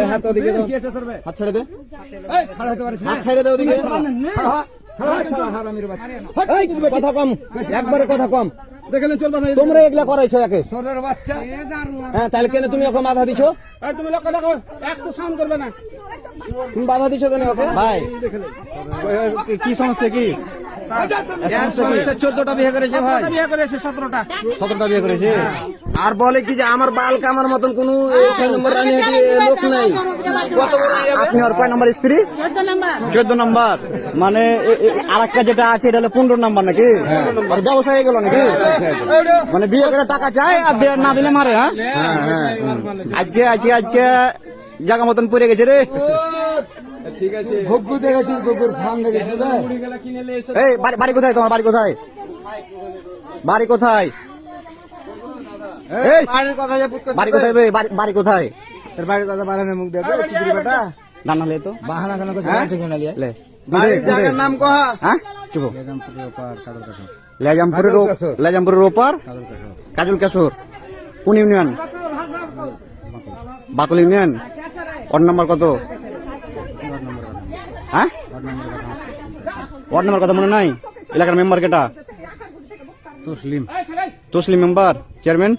এই হাত ওদিকে হাত ছেড়ে দে। হাত ছেড়ে দে ওদিকে। কথা কম একবারে কথা কম। দেখলে চলবে না তোমরা এগুলা করাইছো একে? বাচ্চা। হ্যাঁ তাহলে কেন তুমি ওকে বাধা দিছো? তুমি লক্ষ্য দেখো একটু সাউন্ড করবে না। তুমি বাধা দিছো কেন ওকে? ভাই। কি সমস্যা কি? চোদ্দটা বিয়ে করেছে ভাই। বিয়ে করেছে সতেরোটা। সতেরোটা বিয়ে করেছে? আর বলে কি যে আমার বাল কামার মতন কোন ছয় নম্বর লোক নাই। আপনি আর কয় নাম্বার স্ত্রী? চোদ্দ নম্বর। মানে আর একটা যেটা আছে এটা হলো পনেরো নাম্বার নাকি? আর ব্যবসা হয়ে গেল নাকি? মানে বিয়ে করে টাকা চায় আর না দিলে মারে হ্যাঁ? আজকে আজকে আজকে জায়গা মতন পড়ে গেছে রে। ঠিক আছে। দেখেছি এই বাড়ি বাড়ি কোথায় তোমার? বাড়ি কোথায়? বাড়ি কোথায়? এই বাড়ির কথা যে পুত বাড়ি কোথায় বাড়ি- বাড়ি কোথায়? তোর বাড়ির কথা বাড়ানো মুখ চিত্রি বেটা। না না লে তো। বাহানা কেন হ্যাঁ? না লে। নাম কহা হ্যাঁ। চুপ। লেজামপুরের লেজামপুরের ওপার? কাজল কেশর। কোন union? Bakul union? Ward number কত? হ্যাঁ? ওয়ার্ড নাম্বার কথা মনে নাই? এলাকার মেম্বার কেটা? তসলিম। Taslim member chairman